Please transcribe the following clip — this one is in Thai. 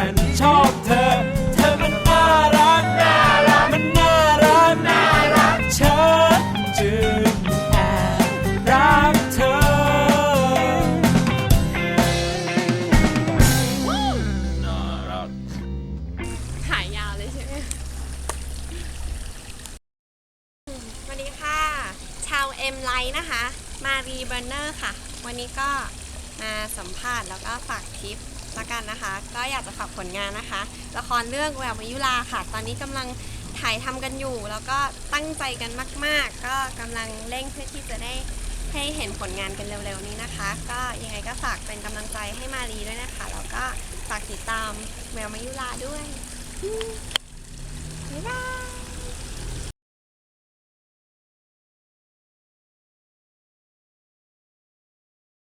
ฉันชอบเธอ เธอมันน่ารัก น่ารัก มันน่ารัก น่ารัก ฉันจึงแอบรักเธอขายยาวเลยใช่ไหมสวัสดีค่ะ ชาวเอ็มไลท์นะคะ มารีเบอร์เนอร์ค่ะ วันนี้ก็มาสัมภาษณ์แล้วก็ฝากคลิป ละกันนะคะ ก็อยากจะฝากผลงานนะคะ ละครเรื่องแววมายุราค่ะ ตอนนี้กำลังถ่ายทำกันอยู่ แล้วก็ตั้งใจกันมาก ๆ ก็กำลังเร่งเพื่อที่จะได้ให้เห็นผลงานกันเร็ว ๆ นี้นะคะ ก็ยังไงก็ฝากเป็นกำลังใจให้มารีด้วยนะคะ แล้วก็ฝากติดตามแววมายุราด้วยบ๊ายบาย